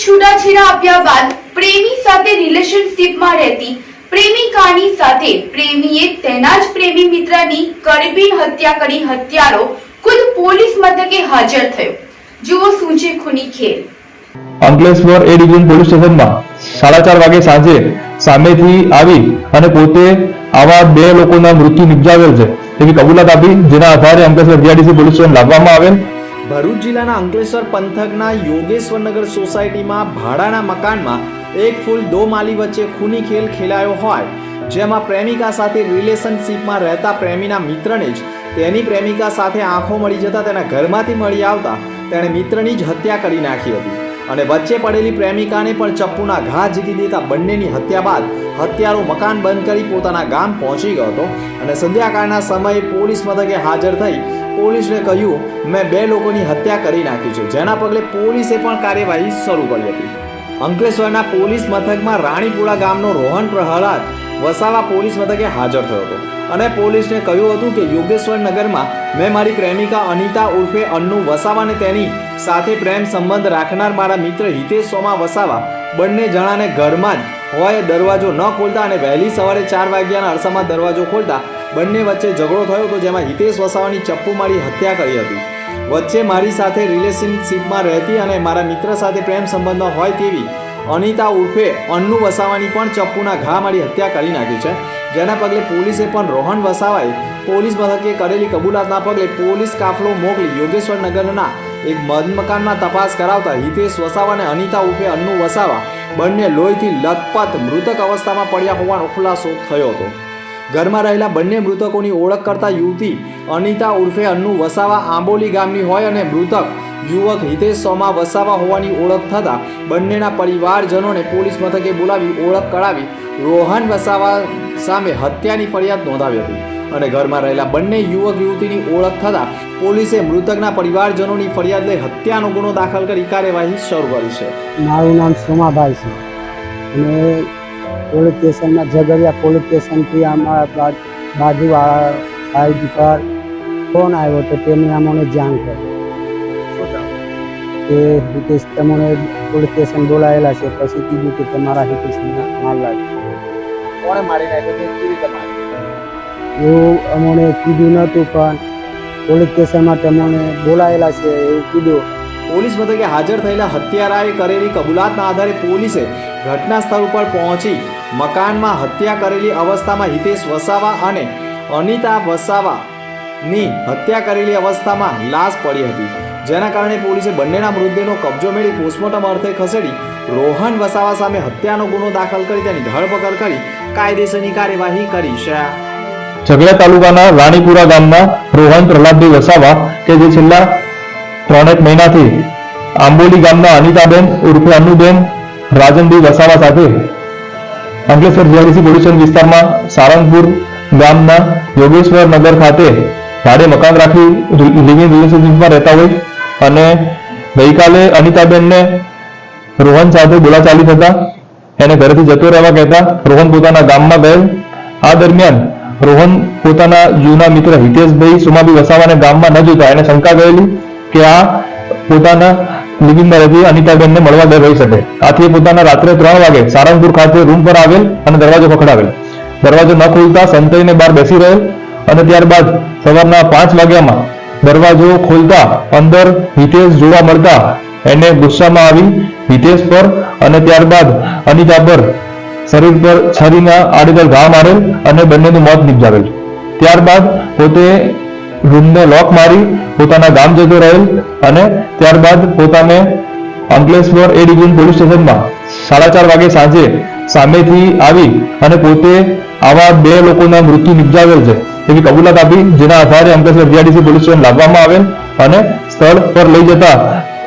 છૂટાછેડા આપ્યા બાદ પ્રેમી સાથે રિલેશનશિપમાં રહેતી પ્રેમિકાની સાથે પ્રેમીએ તેના જ પ્રેમી મિત્રની કરબીન હત્યા કરી હત્યારો ખુદ પોલીસ મથકે હાજર થયો. જુઓ શું છે ખૂની ખેલ. અંકલેશ્વર એ ડિવિઝન પોલીસ સ્ટેશનમાં સાડા ચાર વાગે સાંજે સામેથી આવી અને પોતે આવા બે લોકોના મૃત્યુ નિપજાવેલ છે. તેવી કબૂલાત આપી, જેના આધારે અંકલેશ્વર જીઆરડીસી પોલીસ સ્ટેશન લાવવામાં આવેલ. ભરૂચ જિલ્લાના અંકલેશ્વર પંથકના યોગેશ્વરનગર સોસાયટીમાં ભાડાના મકાનમાં એક ફૂલ દો માલી વચ્ચે ખૂની ખેલ ખેલાયો હોય, જેમાં પ્રેમિકા સાથે રિલેશનશિપમાં રહેતા પ્રેમીના મિત્રને જ તેની પ્રેમિકા સાથે આંખો મળી જતા તેના ઘરમાંથી મળી આવતા તેણે મિત્રની જ હત્યા કરી નાખી હતી. અને વચ્ચે પડેલી પ્રેમિકાને પણ ચપ્પુના ઘા ઝીકી દેતા બંનેની હત્યા બાદ હત્યારો મકાન બંધ કરી પોતાના ગામ પહોંચી ગયો હતો અને સંધ્યાકાળના સમયે પોલીસ મથકે હાજર થઈ. પોલીસને કહ્યું, મેં બે લોકોની હત્યા કરી નાખી છે, જેના પગલે પોલીસે પણ કાર્યવાહી શરૂ કરી હતી. અંકલેશ્વરના પોલીસ મથકમાં રાણીપુરા ગામનો રોહન પ્રહલાદ વસાવા પોલીસ મથકે હાજર થયો હતો અને પોલીસને કહ્યું હતું કે યોગેશ્વર નગરમાં મેં મારી પ્રેમિકા અનિતા ઉર્ફે અન્નુ વસાવાને તેની સાથે પ્રેમ સંબંધ રાખનાર મારા મિત્ર હિતેશ સોમા વસાવા. બંને જણાને ઘરમાં જ હોય દરવાજો ન ખોલતા અને વહેલી સવારે ચાર વાગ્યાના અરસામાં દરવાજો ખોલતા બંને વચ્ચે ઝઘડો થયો હતો જેમાં હિતેશ વસાવાની ચપ્પુ મારી હત્યા કરી હતી. વચ્ચે મારી સાથે રિલેશનશીપમાં રહેતી અને મારા મિત્ર સાથે પ્રેમ સંબંધમાં હોય તેવી અનિતા ઉર્ફે અન્નુ વસાવાની પણ ચપ્પુના ઘા મારી હત્યા કરી નાખી છે. જેના પગલે પોલીસે પણ રોહન વસાવાએ પોલીસ મથકે કરેલી કબૂલાતના પગલે પોલીસ કાફલો મોકલી યોગેશ્વર નગરના એક મકાનમાં તપાસ કરાવતા હિતેશ વસાવા અને અનિતા ઉર્ફે અન્નુ વસાવા બંને લોહીથી લથપથ મૃતક અવસ્થામાં પડ્યા હોવાનો ખુલાસો થયો હતો. ઘરમાં રહેલા બંને મૃતકોની ઓળખ કરતા યુવતી અનિતા ઉર્ફે અન્નુ વસાવા આંબોલી ગામની હોય અને મૃતક યુવક હિતેશ સોમા વસાવા હોવાની ઓળખ થતાં બંનેના પરિવારજનોને પોલીસ મથકે બોલાવી ઓળખ કરાવી રોહન વસાવા સામે હત્યાની ફરિયાદ નોંધાવી હતી અને ઘરમાં રહેલા બંને યુવક યુવતીની ઓળખ થતાં પોલીસે મૃતકના પરિવારજનોની ફરિયાદ લઈ હત્યાનો ગુનો દાખલ કરી કાર્યવાહી શરૂ કરી છે. મારું નામ સોમાભાઈ છે. અને પોલીસ સ્ટેશનમાં ઝઘડિયા પોલીસ સ્ટેશનથી અમારા બાજુ ભાઈ પર ફોન આવ્યો તો તેને અમને જાણ કરી. કે હિતેશ, તમને પોલીસ સ્ટેશન બોલાયેલા છે, પછી કીધું કે તમારા હિતેશના માલ લાગ્યો કોણે મારી નાખ્યો કેવી રીતે મારી એવું અમને કીધું નહોતું પણ પોલીસ સ્ટેશનમાં તમને બોલાયેલા છે એવું કીધું. પોલીસ મથકે હાજર થયેલા હત્યારાએ કરેલી કબૂલાતના આધારે પોલીસે ઘટના સ્થળ ઉપર પહોંચી મકાનમાં હત્યા કરેલી અવસ્થામાં હિતેશ વસાવા અને અનિતા વસાવાની હત્યા કરેલી અવસ્થામાં લાશ પડી હતી. જેના કારણે પોલીસે બંનેના મૃતદેહનો કબજો મેળવી પોસ્ટમોર્ટમ અર્થે ખસેડી રોહન વસાવા સામે હત્યાનો ગુનો દાખલ કરી તેની ધરપકડ કરી કાયદેસરની કાર્યવાહી કરી છે. ઝઘડા તાલુકાના રાણીપુરા ગામના રોહન પ્રહલાદભાઈ વસાવા કે જે છેલ્લા ત્રણેક મહિનાથી આંબોલી ગામના અનિતાબેન ઉર્ફે અનુબેન, રાજનભાઈ વસાવા સાથે અંકલેશ્વર જીઆઈડીસી પોલ્યુશન વિસ્તારમાં સારંગપુર ગામના યોગેશ્વર નગર ખાતે ભાડે મકાન રાખી લિવિંગ રિલેશનશીપમાં રહેતા હોય અને ગઈકાલે અનિતાબેનને રોહન સાથે બોલાચાલી થતા એને ઘરેથી જતો રહેવા કહેતા રોહન પોતાના ગામમાં ગયો. આ દરમિયાન રોહન પોતાના જૂના મિત્ર હિતેશભાઈ સુમાબી વસાવાને ગામમાં ન જોતા એને શંકા ગયેલી કે આ પોતાના લિવિંગમાં રહેતી અનિતાબેનને મળવા ગઈ રહી શકે. આથી પોતાના રાત્રે ત્રણ વાગે સારંગપુર ખાતે રૂમ પર આવેલ અને દરવાજો ખખડાવેલ. દરવાજો ન ખોલતા સંતઈને બહાર બેસી રહેલ અને ત્યારબાદ સવારના પાંચ વાગ્યામાં દરવાજો ખોલતા અંદર હિતેશ જોવા મળતા એને ગુસ્સામાં આવી હિતેશ પર અને ત્યારબાદ અનિતા પર શરીર પર છરીના આડેધડ ઘા મારેલ અને બંનેનું મોત નિપજાવેલ. ત્યારબાદ પોતે રૂમને લોક મારી પોતાના ગામ જતો રહેલ અને ત્યારબાદ પોતાને અંકલેશ્વર એ ડિવિઝન પોલીસ સ્ટેશનમાં સાડા ચાર વાગે સાંજે સામેથી આવી અને પોતે આવા બે લોકોના મૃત્યુ નિપજાવેલ છે. એવી કબૂલાત આપી, જેના આધારે અંકલેશ્વર જીઆરડીસી પોલીસ સ્ટેશન લાવવામાં આવેલ અને સ્થળ પર લઈ જતા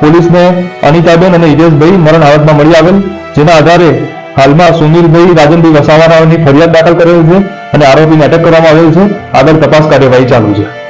પોલીસને અનિતાબેન અને હિતેશભાઈ મરણ હાલતમાં મળી આવેલ, જેના આધારે હાલમાં સુનિલભાઈ રાજનભાઈ વસાવાનાની ફરિયાદ દાખલ કરેલ છે અને આરોપીને અટક કરવામાં આવેલ છે. આગળ તપાસ કાર્યવાહી ચાલુ છે.